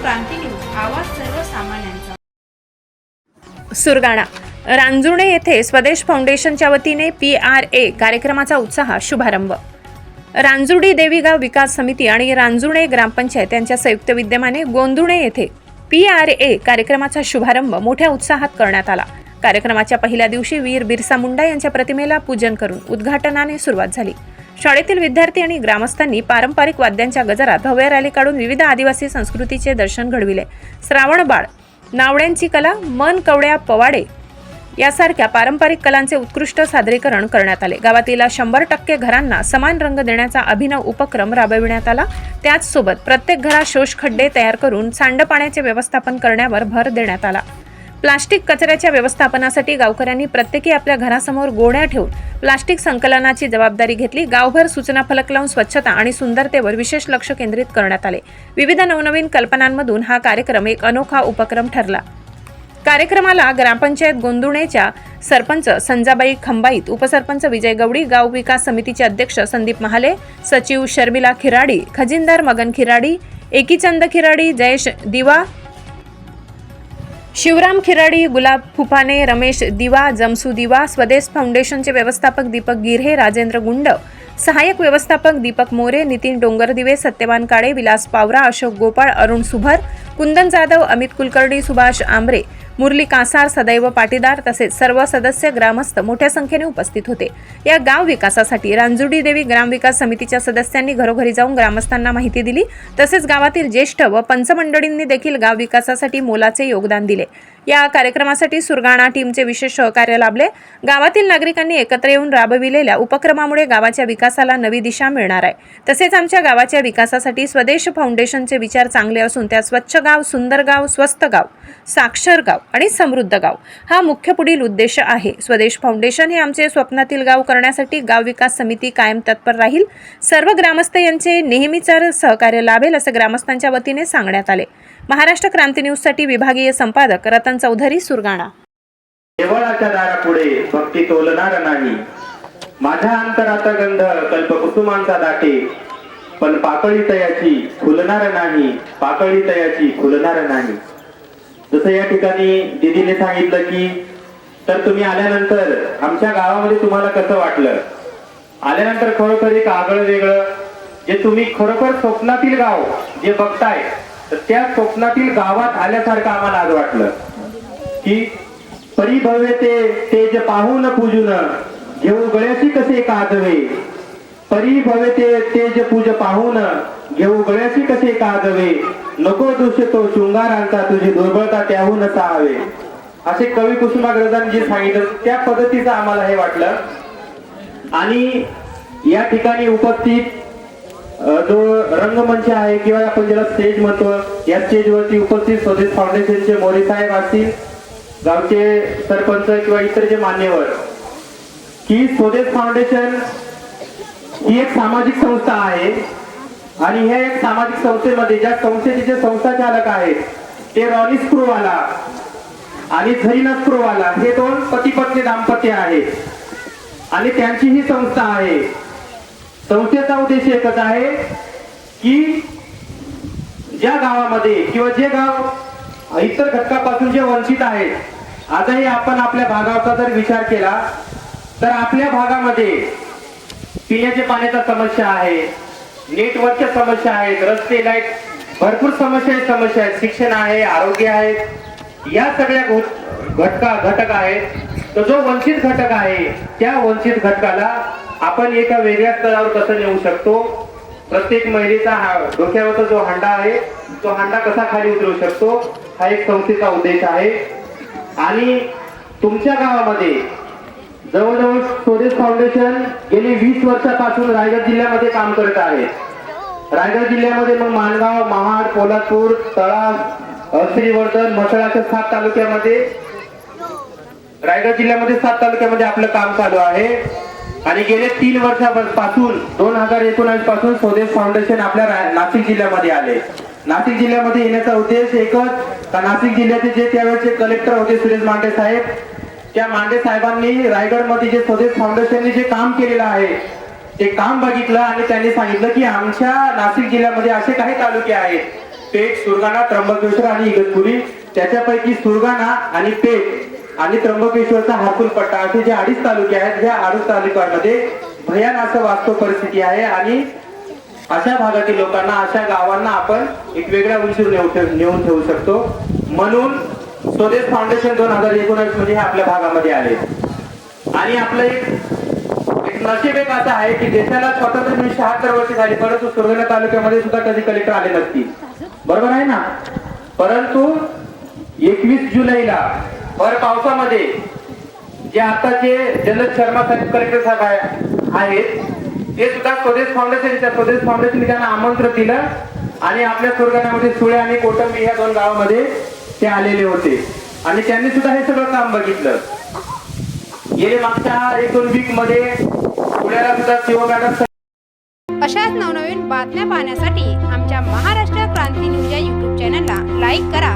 क्रांती news आवाज सर्वसामान्यांचा सुरगाणा. रांजुणे येथे स्वदेश फाउंडेशनच्या वतीने पी आर ए कार्यक्रमाचा उत्साह शुभारंभ. रांजुडी देवीगाव विकास समिती आणि रांजुणे ग्रामपंचायत यांच्या संयुक्त विद्यमाने गोंदुणे येथे पी आर ए कार्यक्रमाचा शुभारंभ मोठ्या उत्साहात करण्यात आला. कार्यक्रमाच्या पहिल्या दिवशी वीर बिरसा मुंडा यांच्या प्रतिमेला पूजन करून उद्घाटनाने सुरुवात झाली. शाळेतील विद्यार्थी आणि ग्रामस्थांनी पारंपरिक वाद्यांच्या गजरात भव्य रॅली काढून विविध आदिवासी संस्कृतीचे दर्शन घडविले. श्रावण बाळ नावड्यांची कला मन कवड्या पवाडे यासारख्या पारंपरिक कलांचे उत्कृष्ट सादरीकरण करण्यात आले. गावातील शंभर टक्के घरांना समान रंग देण्याचा अभिनव उपक्रम राबविण्यात आला. त्याचसोबत प्रत्येक घरात शोषखड्डे तयार करून सांडपाण्याचे व्यवस्थापन करण्यावर भर देण्यात आला. प्लास्टिक कचऱ्याच्या व्यवस्थापनासाठी गावकऱ्यांनी प्रत्येकी आपल्या घरासमोर गोड्या ठेवून प्लास्टिक संकलनाची जबाबदारी घेतली. गावभर सूचना फलक लावून स्वच्छता आणि सुंदरतेवर विशेष लक्ष केंद्रित करण्यात आले. विविध नवनवीन कल्पनांमधून हा कार्यक्रम एक अनोखा उपक्रम ठरला. कार्यक्रमाला ग्रामपंचायत गोंदुणेच्या सरपंच संजाबाई खंबाईत उपसरपंच विजय गवडी गाव विकास समितीचे अध्यक्ष संदीप महाले सचिव शर्मिला खिराडी खजिनदार मगन खिराडी एकीचंद खिराडी जयेश दिवा शिवराम खिराडी गुलाब फुफाने रमेश दिवा जमसू दिवा स्वदेश फाउंडेशनचे व्यवस्थापक दीपक गिरहे राजेंद्र गुंड सहाय्यक व्यवस्थापक दीपक मोरे नितीन डोंगरदिवे सत्यवान काळे विलास पावरा अशोक गोपाळ अरुण सुभर कुंदन जाधव अमित कुलकर्णी सुभाष आंबरे मुरली कासार सदैव पाटीदार तसेच सर्व सदस्य ग्रामस्थ मोठ्या संख्येने उपस्थित होते. या गाव विकासासाठी रांजुडी देवी ग्रामविकास समितीच्या सदस्यांनी घरोघरी जाऊन ग्रामस्थांना माहिती दिली. तसेच गावातील ज्येष्ठ व पंचमंडळींनी देखील गाव विकासासाठी मोलाचे योगदान दिले. या कार्यक्रमासाठी सुरगाणा टीमचे विशेष सहकार्य लाभले. गावातील नागरिकांनी एकत्र येऊन राबविलेल्या उपक्रमामुळे गावाच्या विकासाला नवी दिशा मिळणार आहे. तसेच आमच्या गावाच्या विकासासाठी स्वदेश फाउंडेशनचे विचार चांगले असून त्यात स्वच्छ गाव सुंदर गाव स्वस्त गाव साक्षर गाव आणि समृद्ध गाव हा मुख्य पुढील उद्देश आहे. स्वदेश फाउंडेशन हे आमचे स्वप्नातील गाव करण्यासाठी गाव विकास समिती कायम तत्पर राहील. सर्व ग्रामस्थ यांचे नेहमीच सहकार्य लाभेल असं ग्रामस्थांच्या वतीने सांगण्यात आले. महाराष्ट्र क्रांती न्यूजसाठी विभागीय संपादक रतन चौधरी सुरगाणा. देवळाच्या दारापुढे भक्ती तोलणार नाही. माझ्या अंतराचा गंध कल्पकुसुमांचा दाटे पण पाकळी तयाची खुलणार नाही पाकळी तयाची खुलणार नाही. जसं या ठिकाणी दिदीने सांगितलं की तर तुम्ही आल्यानंतर आमच्या गावामध्ये तुम्हाला कसं वाटलं? आल्यानंतर खरोखर एक आगळं वेगळं जे तुम्ही खरोखर स्वप्नातील गाव जे बघताय तर त्या स्वप्नातील गावात आल्यासारखं आम्हाला आज वाटलं. की परिभवे ते तेज पाहून पूजून घेऊ गळ्याशी कसे काजवे? परिभवे ते तेज पूज पाहून घेऊ गळ्याशी कसे काजवे? नको दृश्य तो शृंगारांचा तुझी दुर्बळता त्याहून हवे असे कवी कुसुमाग्रजांनी जे सांगितलं त्या पद्धतीचं आम्हाला हे वाटलं. आणि या ठिकाणी उपस्थित जो रंगमंच आहे किंवा आपण ज्याला स्टेज म्हणतो या स्टेजवरती उपस्थित स्वदेश फाउंडेशनचे मोरे साहेब असतील गावचे सरपंच किंवा इतर जे मान्यवर की स्वदेश फाउंडेशन ही एक सामाजिक संस्था आहे आणि ह्या एक सामाजिक संस्थेमध्ये ज्या संस्थेचे जे संस्थाचालक आहेत ते रॉनी स्क्रूवाला आणि झरीना स्क्रूवाला हे दोन पती पत्नी दाम्पत्य आहेत. आणि त्यांची ही संस्था आहे. संस्थेचा उद्देश एकच आहे की ज्या गावामध्ये किंवा जे गाव इतर घटकापासून जे वंचित आहेत आजही आपण आपल्या भागाचा जर विचार केला तर आपल्या भागामध्ये पिण्याच्या पाण्याचा समस्या आहे नेटवर्कच्या समस्या आहेत रस्ते लाइट भरपूर समस्या आहेत समस्या आहेत. शिक्षण आहे आरोग्य आहे या सगळ्या घटका घटक आहेत. तर जो वंचित घटक आहे त्या वंचित घटकाला आपण एका वेगळ्या स्तरावर कसं नेऊ शकतो? प्रत्येक महिलेचा हा डोक्यावरचा जो हांडा आहे तो हांडा कसा खाली उतरू शकतो? हा एक संस्थेचा उद्देश आहे. आणि तुमच्या गावामध्ये जवळजवळ स्वदेश फाउंडेशन गेली वीस वर्षापासून रायगड जिल्ह्यामध्ये काम करत आहे. रायगड जिल्ह्यामध्ये मग मानगाव महाड पोलादपूर तळा श्रीवर्धन म्हसळ सात तालुक्यामध्ये रायगड जिल्ह्यामध्ये सात तालुक्यामध्ये आपलं काम चालू आहे. आणि गेले तीन वर्षापासून दोन हजार एकोणावीसपासून स्वदेश फाउंडेशन आपल्या नाशिक जिल्ह्यामध्ये आले. नाशिक जिल्ह्यामध्ये येण्याचा उद्देश एकच का नाशिक जिल्ह्याचे जे त्यावेळेचे कलेक्टर होते सुरेश मांडे साहेब त्या मांडे साहेबांनी रायगडमध्ये जे स्वदेश फाउंडेशनने जे काम केलेलं आहे ते काम बघितलं आणि त्यांनी सांगितलं की आमच्या नाशिक जिल्ह्यामध्ये असे काही तालुके आहेत. पेठ सुरगाणा त्र्यंबकेश्वर आणि इगतपुरी. त्याच्यापैकी सुरगाणा आणि पेठ आणि त्र्यंबकेश्वरचा हातूल पट्टा असे जे अडीच तालुके आहेत ह्या अडीच तालुक्यांमध्ये भयान असं वास्तव परिस्थिती आहे आणि अशा भागातील लोकांना अशा गावांना आपण एक वेगळ्या उंचीवर ठेव- नेऊन ठेवू शकतो. म्हणून स्वदेश फाउंडेशन दोन हजार एकोणावीसमध्ये आपल्या भागामध्ये आले. आणि आपलं एक एक नशीब एक असं आहे की देशाला स्वातंत्र्य मिळून शहात्तर वर्ष झाली परंतु सुरगाणा तालुक्यामध्ये सुद्धा कधी कलेक्टर आले नसतील. बरोबर आहे ना? परंतु एकवीस जुलैला भर पावसामध्ये जे आताचे जलद शर्मा साहेब कलेक्टर साहेब आहे- आहेत ते सुद्धा स्वदेश फाउंडेशनच्या स्वदेश फाउंडेशन त्यांना आमंत्रण दिलं. आणि आपल्या सुरगाण्यामध्ये सुळे आणि कोटंबी ह्या दोन गावामध्ये ते आलेले होते. आणि त्यांनी सुद्धा हे सगळं काम बघितलं. गेले मागच्या एक दोन वीकमध्ये पुण्याला सुद्धा शिव मॅडम अशाच नवनवीन बातम्या पाहण्यासाठी आमच्या महाराष्ट्र क्रांती न्यूज या यूट्यूब चॅनलला लाईक करा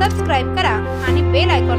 सबस्क्राईब करा आणि बेल आयकॉनला